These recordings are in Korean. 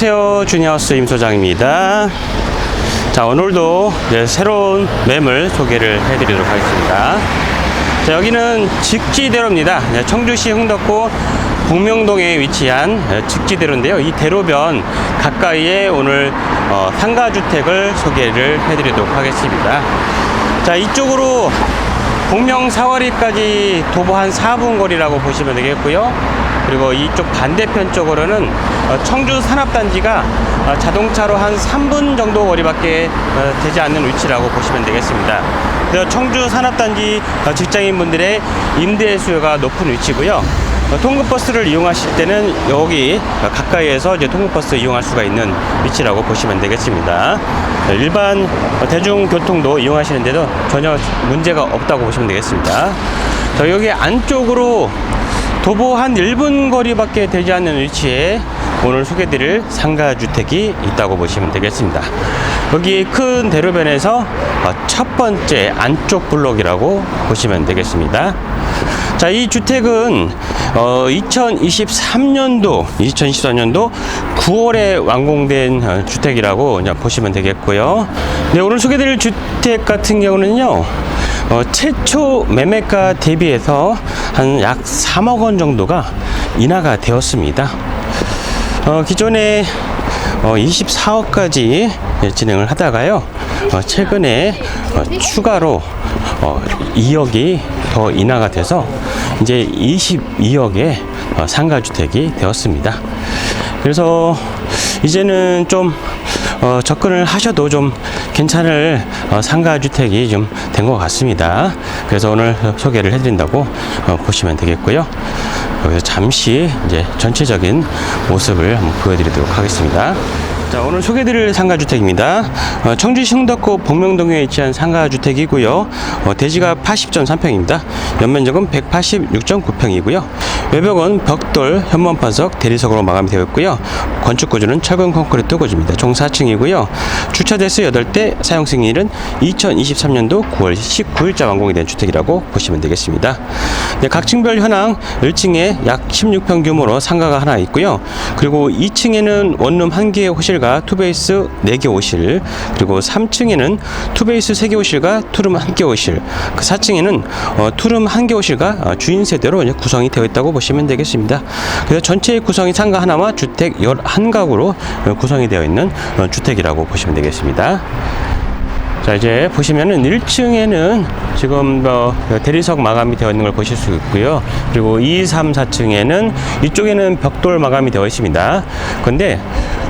안녕하세요. 주니어스 임 소장입니다. 자 오늘도 이제 새로운 매물 소개를 해드리도록 하겠습니다. 자 여기는 직지대로입니다. 네, 청주시 흥덕구 복명동에 위치한 네, 직지대로인데요. 이 대로변 가까이에 오늘 어, 상가주택을 소개를 해드리도록 하겠습니다. 자 이쪽으로 복명 사거리까지 도보 한 4분 거리라고 보시면 되겠고요. 그리고 이쪽 반대편 쪽으로는 어, 청주 산업단지가 어, 자동차로 한 3분 정도 거리밖에 어, 되지 않는 위치라고 보시면 되겠습니다. 그래서 청주 산업단지 어, 직장인분들의 임대 수요가 높은 위치고요. 어, 통근버스를 이용하실 때는 여기 어, 가까이에서 이제 통근버스 이용할 수가 있는 위치라고 보시면 되겠습니다. 어, 일반 어, 대중교통도 이용하시는데도 전혀 문제가 없다고 보시면 되겠습니다. 자, 여기 안쪽으로 도보 한 1분 거리밖에 되지 않는 위치에 오늘 소개드릴 상가주택이 있다고 보시면 되겠습니다. 여기 큰 대로변에서 어, 첫 번째 안쪽 블록이라고 보시면 되겠습니다. 자, 이 주택은 어, 2023년도, 2024년도 9월에 완공된 어, 주택이라고 보시면 되겠고요. 네, 오늘 소개드릴 주택 같은 경우는요. 어, 최초 매매가 대비해서 한 약 3억 원 정도가 인하가 되었습니다. 어, 기존에 어, 24억까지 진행을 하다가요. 어, 최근에 어, 추가로 어, 2억이 더 인하가 돼서 이제 22억의 어, 상가주택이 되었습니다. 그래서 이제는 좀 어, 접근을 하셔도 좀 괜찮을 어, 상가주택이 좀 된 것 같습니다. 그래서 오늘 소개를 해드린다고 어, 보시면 되겠고요. 여기서 잠시 이제 전체적인 모습을 한번 보여드리도록 하겠습니다. 자, 오늘 소개드릴 상가주택입니다. 어, 청주시 흥덕구 복명동에 위치한 상가주택이고요. 어, 대지가 80.3평입니다. 연면적은 186.9평이고요. 외벽은 벽돌, 현무암판석, 대리석으로 마감이 되어 있고요. 건축 구조는 철근 콘크리트 구조입니다. 총 4층이고요. 주차 대수 8대, 사용 승인일은 2023년도 9월 19일자 완공이 된 주택이라고 보시면 되겠습니다. 네, 각 층별 현황 1층에 약 16평 규모로 상가가 하나 있고요. 그리고 2층에는 원룸 1개의 호실과 투베이스 4개 호실, 그리고 3층에는 투베이스 3개 호실과 투룸 1개 호실, 그 4층에는 어, 투룸 1개 호실과 어, 주인 세대로 구성이 되어 있다고 보시면 되겠습니다. 그래서 전체 구성이 상가 하나와 주택 11가구로 어, 구성이 되어 있는 어, 주택이라고 보시면 되겠습니다. 자 이제 보시면은 1층에는 지금 뭐 대리석 마감이 되어 있는 걸 보실 수 있고요. 그리고 2, 3, 4층에는 이쪽에는 벽돌 마감이 되어 있습니다. 근데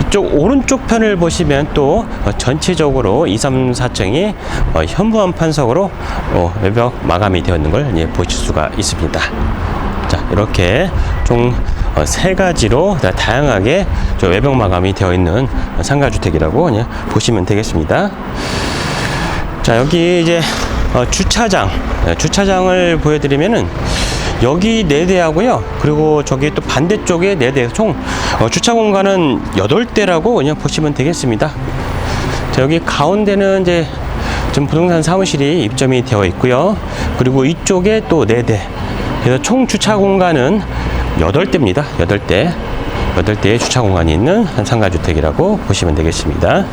이쪽 오른쪽 편을 보시면 또 어, 전체적으로 2, 3, 4층이 어, 현무암 판석으로 어, 외벽 마감이 되어 있는 걸 이제 보실 수가 있습니다. 자 이렇게 총 어, 세 가지로 다 다양하게 저 외벽 마감이 되어 있는 상가주택이라고 보시면 되겠습니다. 자 여기 이제 어, 주차장. 네, 주차장을 보여드리면은 여기 네 대하고요. 그리고 저기 또 반대쪽에 네대총 어, 주차 공간은 여덟 대라고 그냥 보시면 되겠습니다. 자 여기 가운데는 이제 지금 부동산 사무실이 입점이 되어 있고요. 그리고 이쪽에 또 네대 그래서 총 주차 공간은 8대입니다. 8대. 8대의 주차 공간이 있는 한 상가주택이라고 보시면 되겠습니다.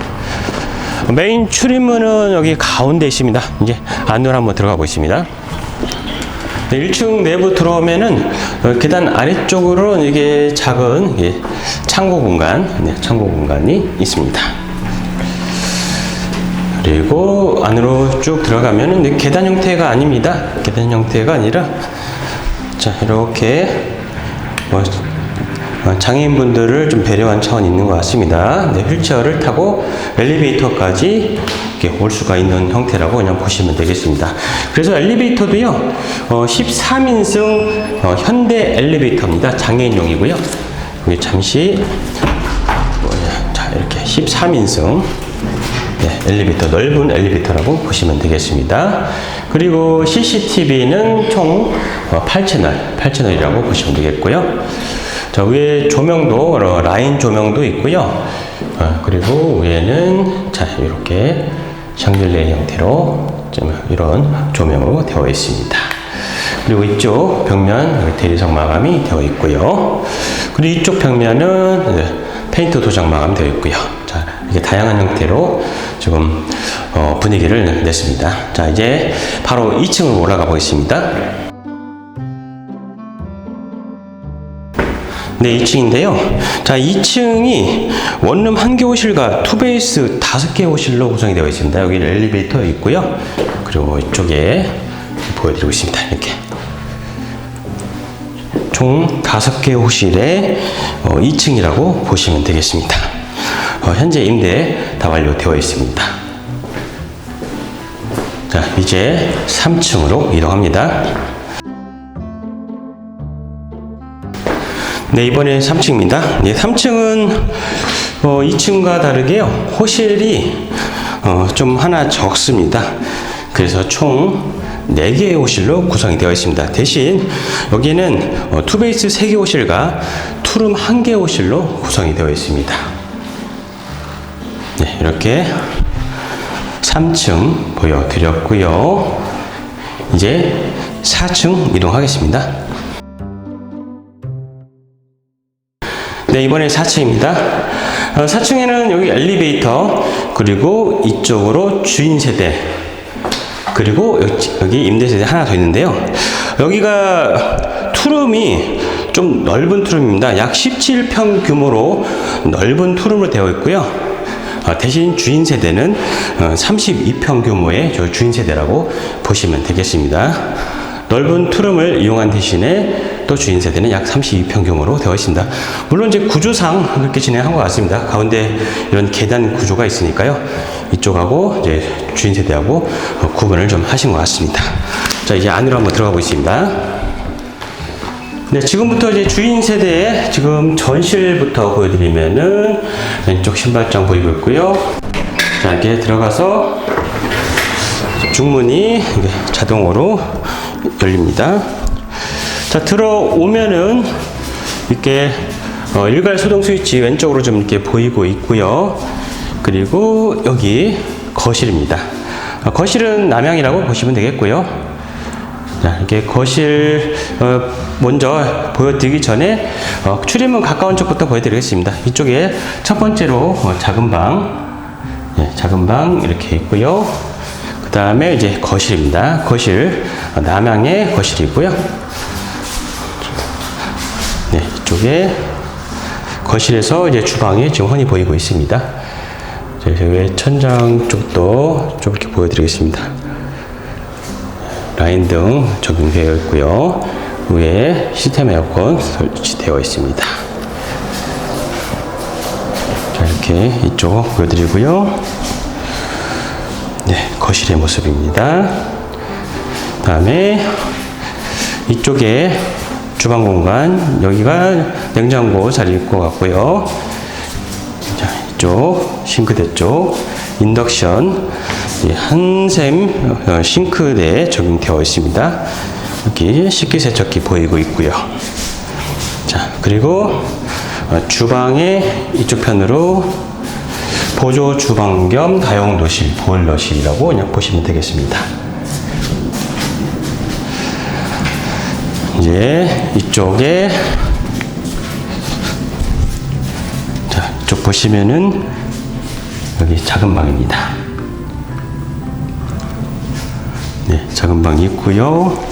메인 출입문은 여기 가운데 있습니다. 이제 안으로 한번 들어가 보겠습니다. 네, 1층 내부 들어오면은 어, 계단 아래쪽으로 이게 작은 예, 창고 공간, 네, 창고 공간이 있습니다. 그리고 안으로 쭉 들어가면은 네, 계단 형태가 아닙니다. 계단 형태가 아니라 자 이렇게 뭐, 어, 장애인분들을 좀 배려한 차원이 있는 것 같습니다. 네, 휠체어를 타고 엘리베이터까지 올 수가 있는 형태라고 그냥 보시면 되겠습니다. 그래서 엘리베이터도요, 어, 13인승 어, 현대 엘리베이터입니다. 장애인용이고요. 여기 잠시 뭐야, 자 이렇게 13인승 네, 엘리베이터 넓은 엘리베이터라고 보시면 되겠습니다. 그리고 CCTV는 총 8채널, 8채널이라고 보시면 되겠고요. 자, 위에 조명도 어, 라인 조명도 있고요. 어, 그리고 위에는 자, 이렇게 샹들리에 형태로 좀 이런 조명으로 되어 있습니다. 그리고 이쪽 벽면 대리석 마감이 되어 있고요. 그리고 이쪽 벽면은 네, 페인트 도장 마감 되어 있고요. 자, 이렇게 다양한 형태로 지금 어, 분위기를 냈습니다. 자, 이제 바로 2층으로 올라가 보겠습니다. 네, 2층인데요. 자, 2층이 원룸 한 개 호실과 투베이스 다섯 개 호실로 구성이 되어 있습니다. 여기 엘리베이터 있고요. 그리고 이쪽에 보여드리고 있습니다. 이렇게. 총 다섯 개 호실에 어, 2층이라고 보시면 되겠습니다. 어, 현재 임대 다 완료되어 있습니다. 자, 이제 3층으로 이동합니다. 네, 이번에 3층입니다. 네, 3층은 어, 2층과 다르게요. 호실이 어, 좀 하나 적습니다. 그래서 총 4개의 호실로 구성이 되어 있습니다. 대신 여기는 어, 투베이스 3개 호실과 투룸 1개 호실로 구성이 되어 있습니다. 네, 이렇게 3층 보여드렸고요. 이제 4층 이동하겠습니다. 네, 이번에 4층입니다. 어, 4층에는 여기 엘리베이터, 그리고 이쪽으로 주인 세대, 그리고 여기 임대 세대 하나 더 있는데요. 여기가 투룸이 좀 넓은 투룸입니다. 약 17평 규모로 넓은 투룸으로 되어 있고요. 어, 대신 주인 세대는 어, 32평 규모의 저 주인 세대라고 보시면 되겠습니다. 넓은 투룸을 이용한 대신에 또 주인 세대는 약 32평 규모로 되어 있습니다. 물론 이제 구조상 그렇게 진행한 것 같습니다. 가운데 이런 계단 구조가 있으니까요. 이쪽하고 이제 주인 세대하고 어, 구분을 좀 하신 것 같습니다. 자, 이제 안으로 한번 들어가 보겠습니다. 네, 지금부터 이제 주인 세대의 지금 전실부터 보여드리면은 왼쪽 신발장 보이고 있고요. 자, 이렇게 들어가서 중문이 이게 자동으로 열립니다. 자, 들어오면은 이렇게 어, 일괄 소동 스위치 왼쪽으로 좀 이렇게 보이고 있고요. 그리고 여기 거실입니다. 어, 거실은 남향이라고 보시면 되겠고요. 자, 이렇게 거실 어, 먼저 보여드리기 전에 어, 출입문 가까운 쪽부터 보여드리겠습니다. 이쪽에 첫 번째로 어, 작은 방, 예, 작은 방 이렇게 있고요. 그 다음에 이제 거실입니다. 거실 어, 남향의 거실이고요. 네, 이쪽에 거실에서 이제 주방이 지금 훤히 보이고 있습니다. 자, 여기 천장 쪽도 좀 이렇게 보여드리겠습니다. 라인 등 적용되어 있고요. 위에 시스템 에어컨 설치되어 있습니다. 자, 이렇게 이쪽 보여드리고요. 네, 거실의 모습입니다. 다음에 이쪽에 주방 공간, 여기가 냉장고 자리일 것 같고요. 자, 이쪽 싱크대 쪽 인덕션 이 한샘 어, 싱크대에 적용되어 있습니다. 여기 식기세척기 보이고 있고요. 자, 그리고 어, 주방의 이쪽 편으로 보조 주방 겸 다용 도실, 보일러실이라고 그냥 보시면 되겠습니다. 이제 이쪽에 자, 이쪽 보시면은 여기 작은 방입니다. 네, 작은 방이 있고요.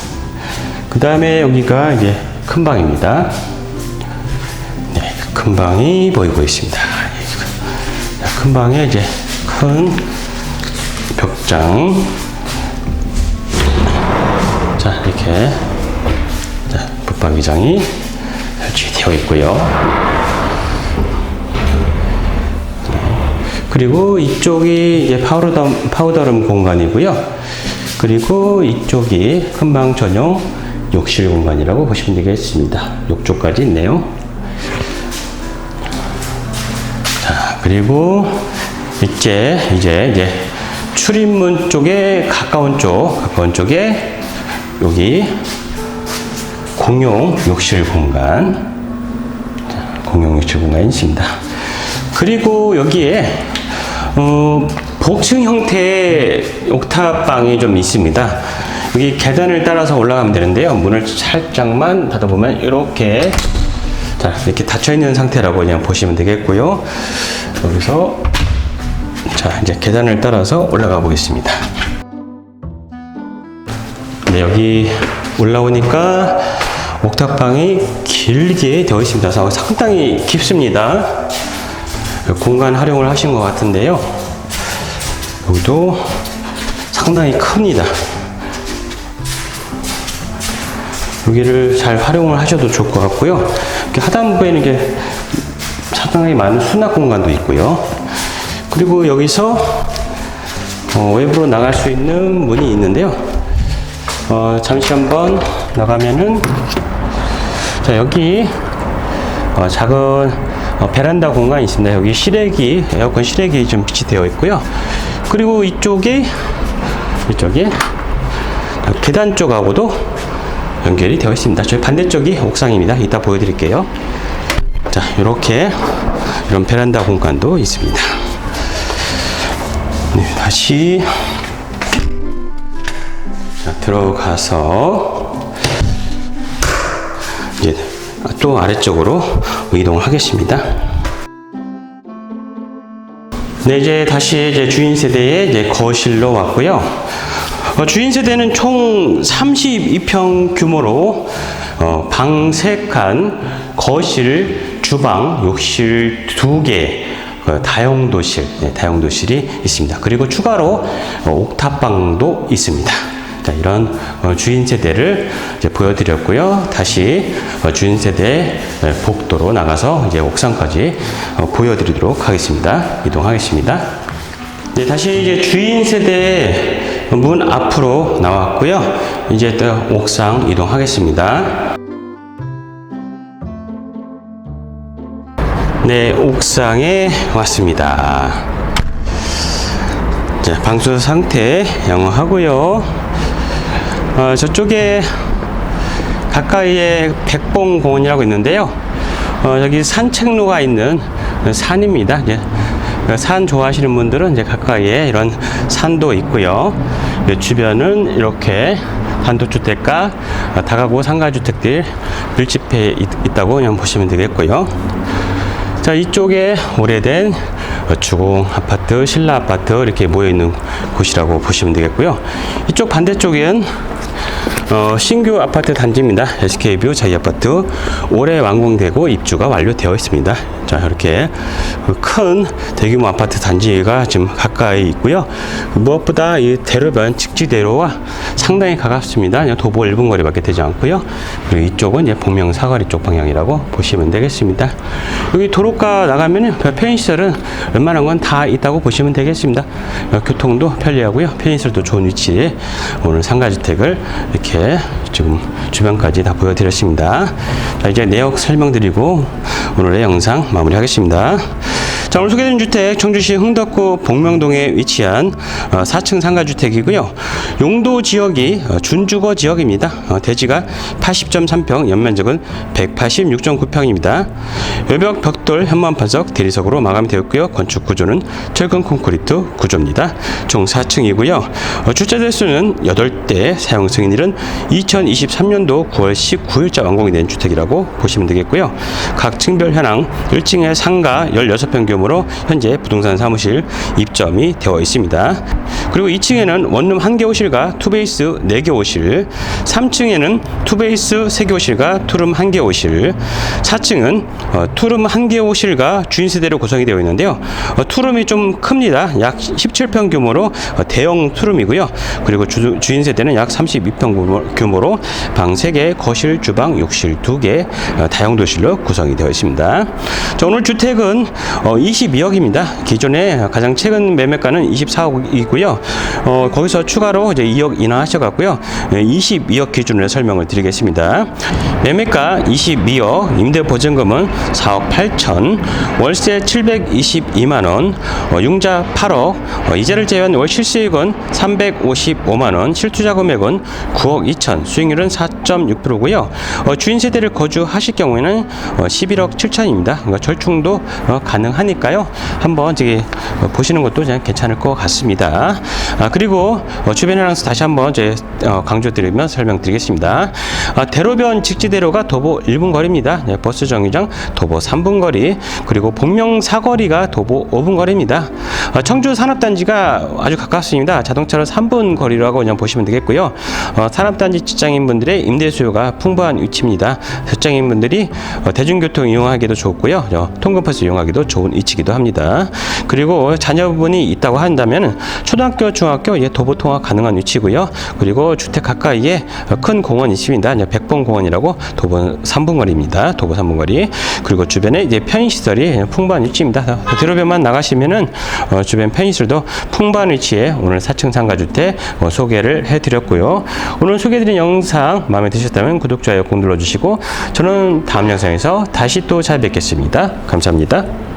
그 다음에 여기가 이제 큰 방입니다. 네, 큰 방이 보이고 있습니다. 예, 자, 큰 방에 이제 큰 벽장. 자, 이렇게 자, 붙박이장이 설치되어 있고요. 그리고 이쪽이 이제 파우더덤, 파우더룸 공간이고요. 그리고 이쪽이 큰방 전용 욕실 공간이라고 보시면 되겠습니다. 욕조까지 있네요. 자, 그리고 이제 이제 이제 출입문 쪽에 가까운 쪽, 가까운 쪽에 여기 공용 욕실 공간, 자, 공용 욕실 공간이 있습니다. 그리고 여기에 어, 복층 형태의 옥탑방이 좀 있습니다. 여기 계단을 따라서 올라가면 되는데요. 문을 살짝만 닫아보면 이렇게 자 이렇게 닫혀 있는 상태라고 그냥 보시면 되겠고요. 여기서 자 이제 계단을 따라서 올라가 보겠습니다. 네, 여기 올라오니까 옥탑방이 길게 되어 있습니다. 상당히 깊습니다. 공간 활용을 하신 것 같은데요. 여기도 상당히 큽니다. 여기를 잘 활용을 하셔도 좋을 것 같고요. 하단부에는 이게 상당히 많은 수납 공간도 있고요. 그리고 여기서 어, 외부로 나갈 수 있는 문이 있는데요. 어, 잠시 한번 나가면은 자 여기 어, 작은 어, 베란다 공간이 있습니다. 여기 실외기 에어컨 실외기 좀 비치되어 있고요. 그리고 이쪽에 이쪽에 계단 쪽하고도 연결이 되어 있습니다. 저희 반대쪽이 옥상입니다. 이따 보여드릴게요. 자 이렇게 이런 베란다 공간도 있습니다. 네, 다시 자, 들어가서 이제 또 아래쪽으로 이동을 하겠습니다. 네, 이제 다시 이제 주인 세대의 이제 거실로 왔고요. 어, 주인 세대는 총 32평 규모로 어, 방 3칸, 거실, 주방, 욕실 2개, 어, 다용도실, 네, 다용도실이 있습니다. 그리고 추가로 어, 옥탑방도 있습니다. 자, 이런 어, 주인 세대를 보여드렸고요. 다시 어, 주인 세대 네, 복도로 나가서 이제 옥상까지 어, 보여드리도록 하겠습니다. 이동하겠습니다. 네, 다시 이제 주인 세대 문 앞으로 나왔고요. 이제 또 옥상 이동하겠습니다. 네, 옥상에 왔습니다. 자, 방수 상태 양호하고요. 어, 저쪽에 가까이에 백봉공원이라고 있는데요. 어, 여기 산책로가 있는 산입니다. 이제 산 좋아하시는 분들은 이제 가까이에 이런 산도 있고요. 네, 주변은 이렇게 단독주택과 다가구 상가주택들 밀집해 있, 있다고 그냥 보시면 되겠고요. 자, 이쪽에 오래된 주공 아파트, 신라 아파트 이렇게 모여 있는 곳이라고 보시면 되겠고요. 이쪽 반대쪽엔 어, 신규 아파트 단지입니다. SK뷰 자이 아파트 올해 완공되고 입주가 완료되어 있습니다. 자 이렇게 큰 대규모 아파트 단지가 지금 가까이 있고요. 무엇보다 이 대로변 직지대로와 상당히 가깝습니다. 도보 1분 거리밖에 되지 않고요. 그리고 이쪽은 이제 복명 사거리 쪽 방향이라고 보시면 되겠습니다. 여기 도로가 나가면은 편의시설은 웬만한 건 다 있다고 보시면 되겠습니다. 어, 교통도 편리하고요. 편의시설도 좋은 위치에 오늘 상가주택을 이렇게 지금 주변까지 다 보여드렸습니다. 자, 이제 내역 설명드리고 오늘의 영상 마무리하겠습니다. 자, 오늘 소개된 주택 청주시 흥덕구 복명동에 위치한 어, 4층 상가주택이고요. 용도 지역이 어, 준주거 지역입니다. 어, 대지가 80.3평, 연면적은 186.9평입니다. 외벽 벽돌 현무암 판석 대리석으로 마감이 되었고요. 건축 구조는 철근 콘크리트 구조입니다. 총 4층이고요. 어, 주차 대수는 8대, 사용 승인일은 2023년도 9월 19일자 완공이 된 주택이라고 보시면 되겠고요. 각 층별 현황 1층에 상가 16평 규모 이름으로 현재 부동산 사무실 입점이 되어 있습니다. 그리고 2층에는 원룸 1개 호실과 투베이스 4개 호실, 3층에는 투베이스 3개 호실과 투룸 1개 호실, 4층은 어, 투룸 1개 호실과 주인 세대로 구성이 되어 있는데요. 어, 투룸이 좀 큽니다. 약 17평 규모로 어, 대형 투룸이고요. 그리고 주, 주인 세대는 약 32평 규모- 규모로 방 3개, 거실, 주방, 욕실 2개, 어, 다용도실로 구성이 되어 있습니다. 자, 오늘 주택은 어, 22억입니다. 기존에 가장 최근 매매가는 24억이고요. 어, 거기서 추가로 이제 2억 인하하셔갖고요. 22억 기준으로 설명을 드리겠습니다. 매매가 22억, 임대 보증금은 4억 8천, 월세 722만 원, 어, 융자 8억, 어, 이자를 제외한 월 실수익은 355만 원, 실투자 금액은 9억 2천, 수익률은 4.6%고요. 어, 주인 세대를 거주하실 경우에는 어, 11억 7천입니다. 그러니까 절충도 어, 가능하니까 요. 한번 저기 어, 보시는 것도 괜찮을 것 같습니다. 아, 그리고 어, 주변 해랑서 다시 한번 제 어, 강조드리며 설명드리겠습니다. 아, 대로변 직지대로가 도보 1분 거리입니다. 네, 버스 정류장 도보 3분 거리, 그리고 본명 사거리가 도보 5분 거리입니다. 아, 청주 산업단지가 아주 가깝습니다. 자동차로 3분 거리라고 그냥 보시면 되겠고요. 어, 산업단지 직장인분들의 임대 수요가 풍부한 위치입니다. 직장인분들이 어, 대중교통 이용하기도 좋고요. 어, 통근버스 이용하기도 좋은 위치 기도 합니다. 그리고 자녀분이 있다고 한다면 초등학교, 중학교 예, 도보 통학 가능한 위치고요. 그리고 주택 가까이에 어, 큰 공원이 있습니다. 이제 백봉 공원이라고 도보 3분 거리입니다. 도보 3분 거리. 그리고 주변에 이제 편의 시설이 풍부한 위치입니다. 대로변만 나가시면은 어, 주변 편의 시설도 풍부한 위치에 오늘 4층 상가주택 어, 소개를 해드렸고요. 오늘 소개해드린 영상 마음에 드셨다면 구독, 좋아요 꼭 눌러주시고 저는 다음 영상에서 다시 또 찾아뵙겠습니다. 감사합니다.